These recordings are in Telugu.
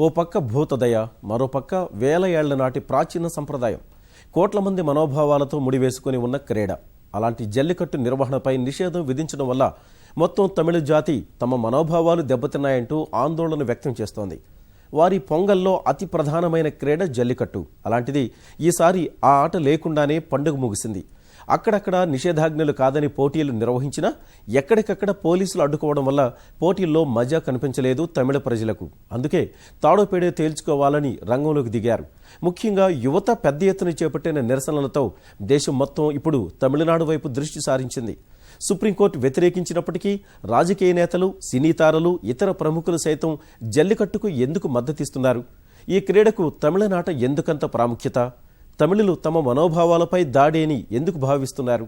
ఓ పక్క భూతదయ మరో పక్క వేల ఏళ్ళ నాటి ప్రాచీన సంప్రదాయం. కోట్ల మంది మనోభావాలతో ముడివేసుకుని ఉన్న క్రీడ. అలాంటి జల్లికట్టు నిర్వహణపై నిషేధం విధించడం వల్ల మొత్తం తమిళ జాతి తమ మనోభావాలు దెబ్బతిన్నాయంటూ ఆందోళన వ్యక్తం చేస్తోంది. వారి పొంగల్లో అతి ప్రధానమైన క్రీడ జల్లికట్టు. అలాంటిది ఈసారి ఆ ఆట లేకుండానే పండుగ ముగిసింది. అక్కడక్కడ నిషేధాజ్ఞలు కాదని పోటీలు నిర్వహించినా ఎక్కడికక్కడ పోలీసులు అడ్డుకోవడం వల్ల పోటీల్లో మజా కనిపించలేదు తమిళ ప్రజలకు. అందుకే తాడోపేడే తేల్చుకోవాలని రంగంలోకి దిగారు. ముఖ్యంగా యువత పెద్ద ఎత్తున చేపట్టిన నిరసనలతో దేశం మొత్తం ఇప్పుడు తమిళనాడు వైపు దృష్టి సారించింది. సుప్రీంకోర్టు వ్యతిరేకించినప్పటికీ రాజకీయ నేతలు సినీ తారలు ఇతర ప్రముఖులు సైతం జల్లికట్టుకు ఎందుకు మద్దతిస్తున్నారు? ఈ క్రీడకు తమిళనాట ఎందుకంత ప్రాముఖ్యత? తమిళులు తమ మనోభావాలపై దాడి అని ఎందుకు భావిస్తున్నారు?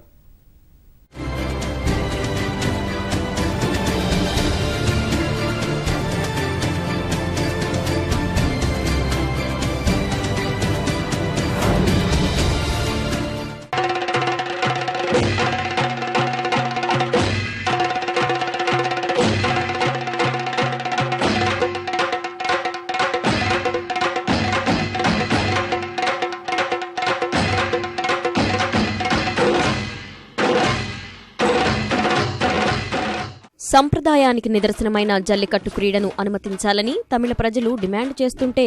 సంప్రదాయానికి నిదర్శనమైన జల్లికట్టు క్రీడను అనుమతించాలని తమిళ ప్రజలు డిమాండ్ చేస్తుంటే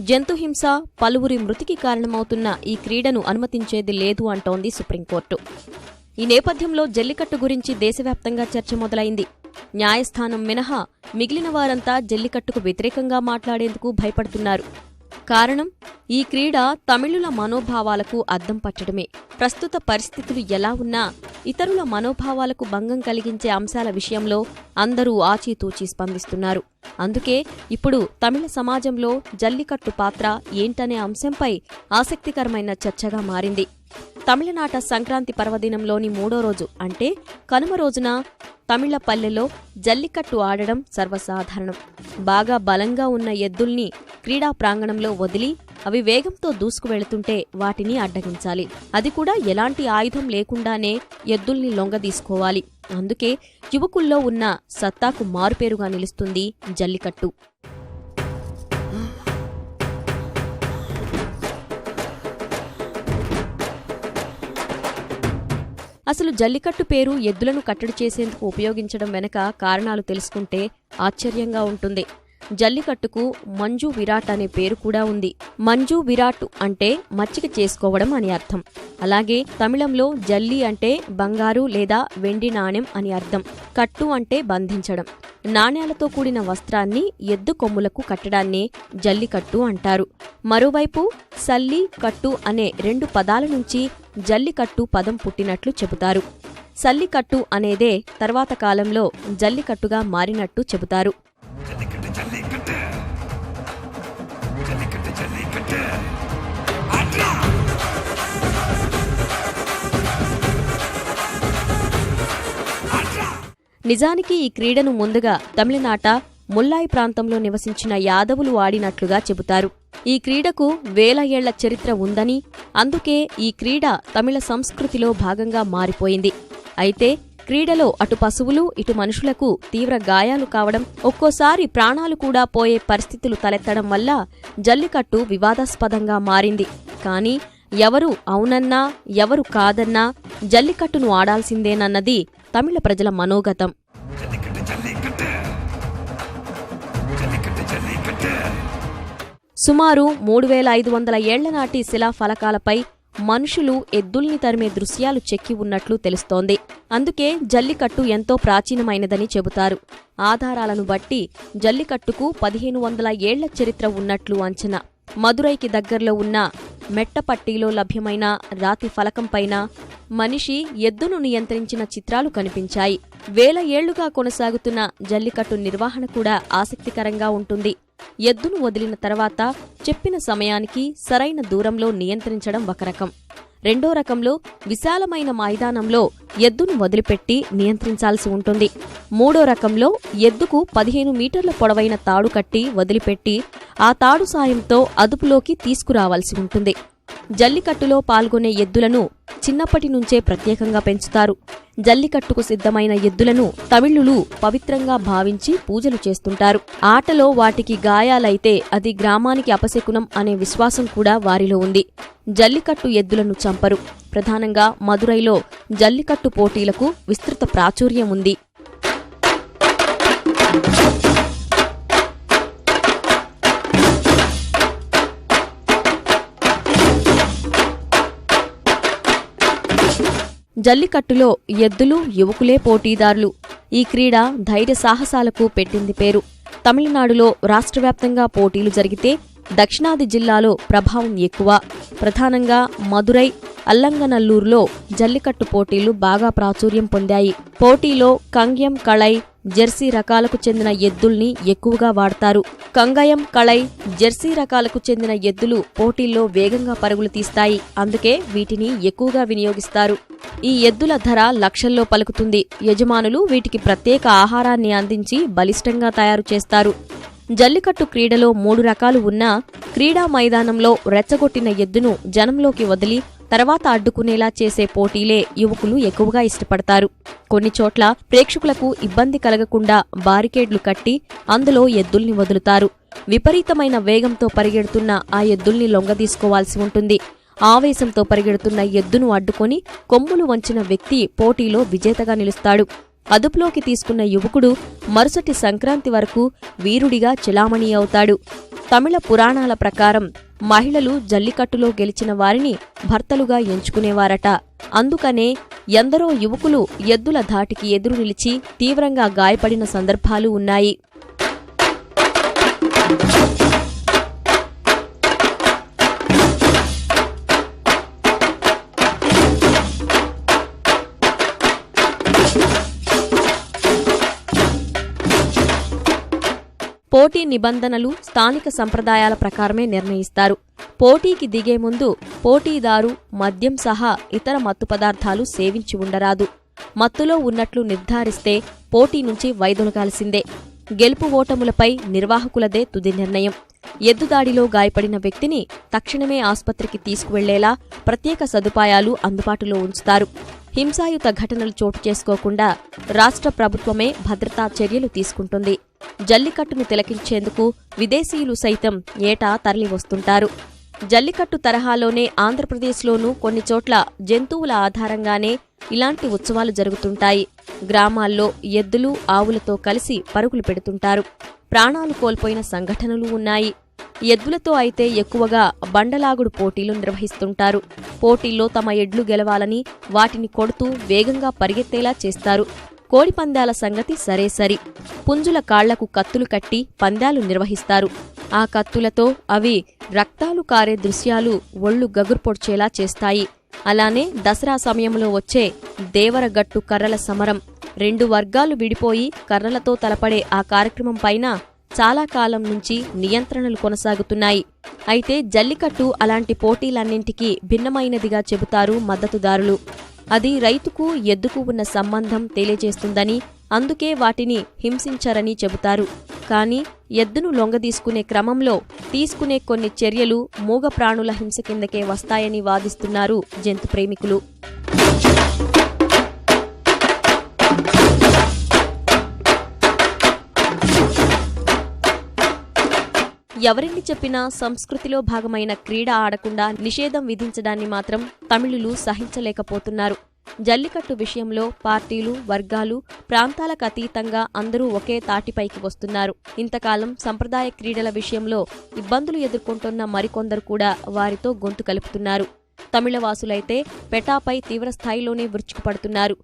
జంతుహింస పలువురి మృతికి కారణమవుతున్న ఈ క్రీడను అనుమతించేది లేదు అంటోంది సుప్రీంకోర్టు. ఈ నేపథ్యంలో జల్లికట్టు గురించి దేశవ్యాప్తంగా చర్చ మొదలైంది. న్యాయస్థానం మినహా మిగిలిన వారంతా జల్లికట్టుకు వ్యతిరేకంగా మాట్లాడేందుకు భయపడుతున్నారు. కారణం ఈ క్రీడ తమిళుల మనోభావాలకు అద్దం పట్టడమే. ప్రస్తుత పరిస్థితులు ఎలా ఉన్నా ఇతరుల మనోభావాలకు భంగం కలిగించే అంశాల విషయంలో అందరూ ఆచితూచి స్పందిస్తున్నారు. అందుకే ఇప్పుడు తమిళ సమాజంలో జల్లికట్టు పాత్ర ఏంటనే అంశంపై ఆసక్తికరమైన చర్చగా మారింది. తమిళనాట సంక్రాంతి పర్వదినంలోని మూడో రోజు అంటే కనుమ రోజున తమిళ పల్లెలో జల్లికట్టు ఆడడం సర్వసాధారణం. బాగా బలంగా ఉన్న ఎద్దుల్ని క్రీడా ప్రాంగణంలో వదిలి అవి వేగంతో దూసుకువెళుతుంటే వాటిని అడ్డగించాలి. అది కూడా ఎలాంటి ఆయుధం లేకుండానే ఎద్దుల్ని లొంగదీసుకోవాలి. అందుకే యువకుల్లో ఉన్న సత్తాకు మారుపేరుగా నిలుస్తుంది జల్లికట్టు. అసలు జల్లికట్టు పేరు ఎద్దులను కట్టడి చేసేందుకు ఉపయోగించడం వెనక కారణాలు తెలుసుకుంటే ఆశ్చర్యంగా ఉంటుంది. జల్లికట్టుకు మంజు విరాట్ అనే పేరు కూడా ఉంది. మంజు విరాట్ అంటే మచ్చిక చేసుకోవడం అని అర్థం. అలాగే తమిళంలో జల్లి అంటే బంగారు లేదా వెండి నాణెం అని అర్థం. కట్టు అంటే బంధించడం. నాణ్యాలతో కూడిన వస్త్రాన్ని ఎద్దు కొమ్ములకు కట్టడాన్నే జల్లికట్టు అంటారు. మరోవైపు సల్లి కట్టు అనే రెండు పదాల నుంచి జల్లికట్టు పదం పుట్టినట్లు చెబుతారు. సల్లికట్టు అనేదే తర్వాత కాలంలో జల్లికట్టుగా మారినట్టు చెబుతారు. నిజానికి ఈ క్రీడను ముందుగా తమిళనాట ముల్లాయి ప్రాంతంలో నివసించిన యాదవులు ఆడినట్లుగా చెబుతారు. ఈ క్రీడకు వేల ఏళ్ళ చరిత్ర ఉందని అందుకే ఈ క్రీడ తమిళ సంస్కృతిలో భాగంగా మారిపోయింది. అయితే క్రీడలో అటు పశువులు ఇటు మనుషులకు తీవ్ర గాయాలు కావడం ఒక్కోసారి ప్రాణాలు కూడా పోయే పరిస్థితులు తలెత్తడం వల్ల జల్లికట్టు వివాదాస్పదంగా మారింది. కానీ ఎవరు అవునన్నా ఎవరు కాదన్నా జల్లికట్టును ఆడాల్సిందేనన్నది తమిళ ప్రజల మనోగతం. సుమారు మూడు వేల ఐదు వందల ఏళ్ళనాటి శిలాఫలకాలపై మనుషులు ఎద్దుల్ని తరిమే దృశ్యాలు చెక్కి ఉన్నట్లు తెలుస్తోంది. అందుకే జల్లికట్టు ఎంతో ప్రాచీనమైనదని చెబుతారు. ఆధారాలను బట్టి జల్లికట్టుకు పదిహేను వందల ఏళ్ళ చరిత్ర ఉన్నట్లు అంచనా. మదురైకి దగ్గరలో ఉన్న మెట్టపట్టిలో లభ్యమైన రాతి ఫలకంపైన మనిషి ఎద్దును నియంత్రించిన చిత్రాలు కనిపించాయి. వేల ఏళ్ళుగా కొనసాగుతున్న జల్లికట్టు నిర్వహణ కూడా ఆసక్తికరంగా ఉంటుంది. ఎద్దును వదిలిన తర్వాత చెప్పిన సమయానికి సరైన దూరంలో నియంత్రించడం ఒక రకం. రెండో రకంలో విశాలమైన మైదానంలో ఎద్దును వదిలిపెట్టి నియంత్రించాల్సి ఉంటుంది. మూడో రకంలో ఎద్దుకు పదిహేను మీటర్ల పొడవైన తాడు కట్టి వదిలిపెట్టి ఆ తాడు సాయంతో అదుపులోకి తీసుకురావాల్సి ఉంటుంది. జల్లికట్టులో పాల్గొనే ఎద్దులను చిన్నప్పటి నుంచే ప్రత్యేకంగా పెంచుతారు. జల్లికట్టుకు సిద్ధమైన ఎద్దులను తమిళులు పవిత్రంగా భావించి పూజలు చేస్తుంటారు. ఆటలో వాటికి గాయాలైతే అది గ్రామానికి అపశకునం అనే విశ్వాసం కూడా వారిలో ఉంది. జల్లికట్టు ఎద్దులను చంపరు. ప్రధానంగా మదురైలో జల్లికట్టు పోటీలకు విస్తృత ప్రాచుర్యం ఉంది. జల్లికట్టులో ఎద్దులు యువకులే పోటీదారులు. ఈ క్రీడ ధైర్య సాహసాలకు పెట్టింది పేరు. తమిళనాడులో రాష్ట్రవ్యాప్తంగా పోటీలు జరిగితే దక్షిణాది జిల్లాలో ప్రభావం ఎక్కువ. ప్రధానంగా మదురై అల్లంగనల్లూరులో జల్లికట్టు పోటీలు బాగా ప్రాచుర్యం పొందాయి. పోటీలో కంగ్యం కళై జెర్సీ రకాలకు చెందిన ఎద్దుల్ని ఎక్కువగా వాడతారు. కంగయం కళై జెర్సీ రకాలకు చెందిన ఎద్దులు పోటీల్లో వేగంగా పరుగులు తీస్తాయి. అందుకే వీటిని ఎక్కువగా వినియోగిస్తారు. ఈ ఎద్దుల ధర లక్షల్లో పలుకుతుంది. యజమానులు వీటికి ప్రత్యేక ఆహారాన్ని అందించి బలిష్టంగా తయారు చేస్తారు. జల్లికట్టు క్రీడలో మూడు రకాలు ఉన్నా క్రీడా మైదానంలో రెచ్చగొట్టిన ఎద్దును జనంలోకి వదిలి తర్వాత అడ్డుకునేలా చేసే పోటీలే యువకులు ఎక్కువగా ఇష్టపడతారు. కొన్ని చోట్ల ప్రేక్షకులకు ఇబ్బంది కలగకుండా బారికేడ్లు కట్టి అందులో ఎద్దుల్ని వదులుతారు. విపరీతమైన వేగంతో పరిగెడుతున్న ఆ ఎద్దుల్ని లొంగదీసుకోవాల్సి ఉంటుంది. ఆవేశంతో పరిగెడుతున్న ఎద్దును అడ్డుకొని కొమ్ములు వంచిన వ్యక్తి పోటీలో విజేతగా నిలుస్తాడు. అదుపులోకి తీసుకున్న యువకుడు మరుసటి సంక్రాంతి వరకు వీరుడిగా చెలామణి అవుతాడు. తమిళ పురాణాల ప్రకారం మహిళలు జల్లికట్టులో గెలిచిన వారిని భర్తలుగా ఎంచుకునేవారట. అందుకనే ఎందరో యువకులు ఎద్దుల ధాటికి ఎదురు నిలిచి తీవ్రంగా గాయపడిన సందర్భాలు ఉన్నాయి. పోటీ నిబంధనలు స్థానిక సంప్రదాయాల ప్రకారమే నిర్ణయిస్తారు. పోటీకి దిగే ముందు పోటీదారు మద్యం సహా ఇతర మత్తు పదార్థాలు సేవించి ఉండరాదు. మత్తులో ఉన్నట్లు నిర్ధారిస్తే పోటీ నుంచి వైదొలగాల్సిందే గెలుపు ఓటములపై నిర్వాహకులదే తుది నిర్ణయం. ఎద్దుదాడిలో గాయపడిన వ్యక్తిని తక్షణమే ఆసుపత్రికి తీసుకువెళ్ళేలా ప్రత్యేక సదుపాయాలు అందుబాటులో ఉంచుతారు. హింసాయుత ఘటనలు చోటు చేసుకోకుండా రాష్ట్ర ప్రభుత్వమే భద్రతా చర్యలు తీసుకుంటుంది. జల్లికట్టును తిలకించేందుకు విదేశీయులు సైతం ఏటా తరలివస్తుంటారు. జల్లికట్టు తరహాలోనే ఆంధ్రప్రదేశ్లోనూ కొన్ని చోట్ల జంతువుల ఆధారంగానే ఇలాంటి ఉత్సవాలు జరుగుతుంటాయి. గ్రామాల్లో ఎద్దులు ఆవులతో కలిసి పరుగులు పెడుతుంటారు. ప్రాణాలు కోల్పోయిన సంఘటనలు ఉన్నాయి. ఎద్దులతో అయితే ఎక్కువగా బండలాగుడు పోటీలు నిర్వహిస్తుంటారు. పోటీల్లో తమ ఎడ్లు గెలవాలని వాటిని కొడుతూ వేగంగా పరిగెత్తేలా చేస్తారు. కోడి పందాల సంగతి సరే సరి. పుంజుల కాళ్ళకు కత్తులు కట్టి పందాలు నిర్వహిస్తారు. ఆ కత్తులతో అవి రక్తాలు కారే దృశ్యాలు ఒళ్ళు గగుర్పొడ్చేలా చేస్తాయి. అలానే దసరా సమయంలో వచ్చే దేవరగట్టు కర్రల సమరం. రెండు వర్గాలు విడిపోయి కర్రలతో తలపడే ఆ కార్యక్రమం పైన చాలా కాలం నుంచి నియంత్రణలు కొనసాగుతున్నాయి. అయితే జల్లికట్టు అలాంటి పోటీలన్నింటికీ భిన్నమైనదిగా చెబుతారు మద్దతుదారులు. అది రైతుకు ఎద్దుకు ఉన్న సంబంధం తెలియజేస్తుందని అందుకే వాటిని హింసించరని చెబుతారు. కానీ ఎద్దును లొంగదీసుకునే క్రమంలో తీసుకునే కొన్ని చర్యలు మూగ ప్రాణుల హింస కిందకే వస్తాయని వాదిస్తున్నారు జంతు ప్రేమికులు. ఎవరిని చెప్పినా సంస్కృతిలో భాగమైన క్రీడ ఆడకుండా నిషేధం విధించడాన్ని మాత్రం తమిళులు సహించలేకపోతున్నారు. జల్లికట్టు విషయంలో పార్టీలు వర్గాలు ప్రాంతాలకు అతీతంగా అందరూ ఒకే తాటిపైకి వస్తున్నారు. ఇంతకాలం సంప్రదాయ క్రీడల విషయంలో ఇబ్బందులు ఎదుర్కొంటున్న మరికొందరు కూడా వారితో గొంతు కలుపుతున్నారు. తమిళవాసులైతే పెటాపై తీవ్రస్థాయిలోనే విరుచుకుపడుతున్నారు.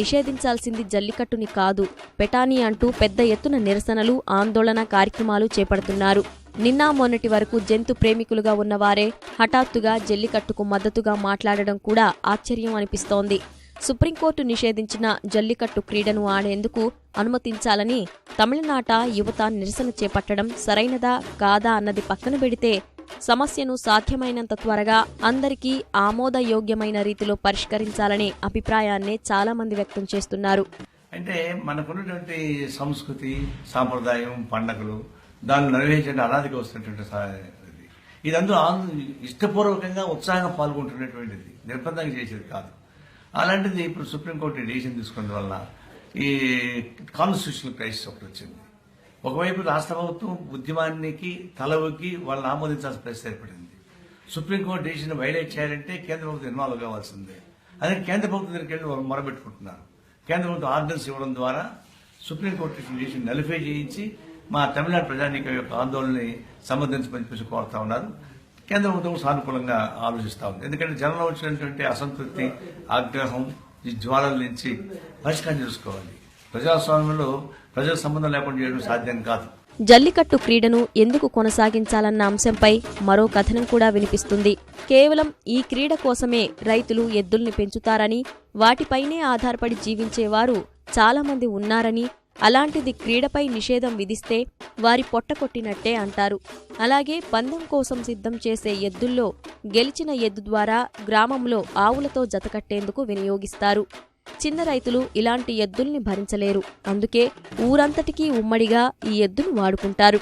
నిషేధించాల్సింది జల్లికట్టుని కాదు పెటాని అంటూ పెద్ద ఎత్తున నిరసనలు ఆందోళన కార్యక్రమాలు చేపడుతున్నారు. నిన్న మొన్నటి వరకు జంతు ప్రేమికులుగా ఉన్నవారే హఠాత్తుగా జల్లికట్టుకు మద్దతుగా మాట్లాడడం కూడా ఆశ్చర్యం అనిపిస్తోంది. సుప్రీంకోర్టు నిషేధించిన జల్లికట్టు క్రీడను ఆడేందుకు అనుమతించాలని తమిళనాట యువత నిరసన చేపట్టడం సరైనదా కాదా అన్నది పక్కన పెడితే సమస్యను సాధ్యమైనంత త్వరగా అందరికీ ఆమోదయోగ్యమైన రీతిలో పరిష్కరించాలనే అభిప్రాయాన్నే చాలా మంది వ్యక్తం చేస్తున్నారు. అంటే మనకున్నటువంటి సంస్కృతి సాంప్రదాయం పండగలు దాన్ని నిర్వహించే అనాదిగా వస్తున్నటువంటి ఇదంతా ఇష్టపూర్వకంగా ఉత్సాహంగా పాల్గొంటున్నటువంటిది. నిర్బంధంగా చేసేది కాదు. అలాంటిది ఇప్పుడు సుప్రీంకోర్టు డిసిషన్ తీసుకున్న వల్ల ఈ కాన్స్టిట్యూషనల్ క్రైసిస్ ఒకటి వచ్చింది. ఒకవైపు రాష్ట్ర ప్రభుత్వం ఉద్యమానికి తలవుకి వాళ్ళని ఆమోదించాల్సిన పరిస్థితి ఏర్పడింది. సుప్రీంకోర్టు డిసిషన్ వైలేట్ చేయాలంటే కేంద్ర ప్రభుత్వం ఇన్వాల్వ్ కావాల్సిందే. అదే కేంద్ర ప్రభుత్వం దగ్గరికి వెళ్ళి మొరబెట్టుకుంటున్నారు. కేంద్ర ప్రభుత్వం ఆర్డినెన్స్ ఇవ్వడం ద్వారా సుప్రీంకోర్టు డిసిషన్ నలిఫై చేయించి మా తమిళనాడు ప్రజానీకం యొక్క ఆందోళనని సమర్థించమని చెప్పేసి కోరుతా ఉన్నారు. కేంద్ర ప్రభుత్వం సానుకూలంగా ఆలోచిస్తా ఉంది. ఎందుకంటే జనంలో వచ్చినటువంటి అసంతృప్తి ఆగ్రహం ఈ జ్వాలల నుంచి పరిష్కారం చేసుకోవాలి. ప్రజాస్వామ్యంలో ప్రజల సంబంధం లేకుండా చేయడం సాధ్యం కాదు. జల్లికట్టు క్రీడను ఎందుకు కొనసాగించాలన్న అంశంపై మరో కథనం కూడా వినిపిస్తుంది. కేవలం ఈ క్రీడ కోసమే రైతులు ఎద్దుల్ని పెంచుతారని వాటిపైనే ఆధారపడి జీవించేవారు చాలామంది ఉన్నారని అలాంటిది క్రీడపై నిషేధం విధిస్తే వారి పొట్ట కొట్టినట్టే అంటారు. అలాగే పందెం కోసం సిద్ధం చేసే ఎద్దుల్లో గెలిచిన ఎద్దు ద్వారా గ్రామంలో ఆవులతో జతకట్టేందుకు వినియోగిస్తారు. చిన్న రైతులు ఇలాంటి ఎద్దుల్ని భరించలేరు. అందుకే ఊరంతటికీ ఉమ్మడిగా ఈ ఎద్దును వాడుకుంటారు.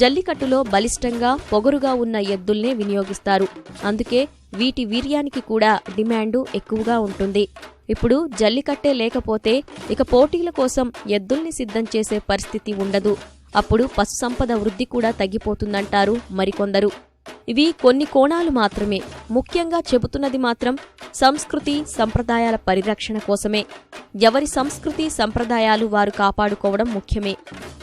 జల్లికట్టులో బలిష్టంగా పొగరుగా ఉన్న ఎద్దుల్నే వినియోగిస్తారు. అందుకే వీటి వీర్యానికి కూడా డిమాండు ఎక్కువగా ఉంటుంది. ఇప్పుడు జల్లికట్టే లేకపోతే ఇక పోటీల కోసం ఎద్దుల్ని సిద్ధం చేసే పరిస్థితి ఉండదు. అప్పుడు పశుసంపద వృద్ధి కూడా తగ్గిపోతుందంటారు మరికొందరు. ఇవి కొన్ని కోణాలు మాత్రమే. ముఖ్యంగా చెబుతున్నది మాత్రం సంస్కృతి సంప్రదాయాల పరిరక్షణ కోసమే. ఎవరి సంస్కృతి సంప్రదాయాలు వారు కాపాడుకోవడం ముఖ్యమే.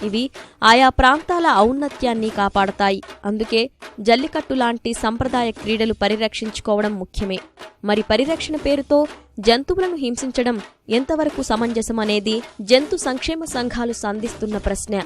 ఇవి ఆయా ప్రాంతాల ఔన్నత్యాన్ని కాపాడతాయి. అందుకే జల్లికట్టు లాంటి సంప్రదాయ క్రీడలు పరిరక్షించుకోవడం ముఖ్యమే. మరి పరిరక్షణ పేరుతో జంతువులను హింసించడం ఎంతవరకు సమంజసం అనేది జంతు సంక్షేమ సంఘాలు సంధిస్తున్న ప్రశ్న.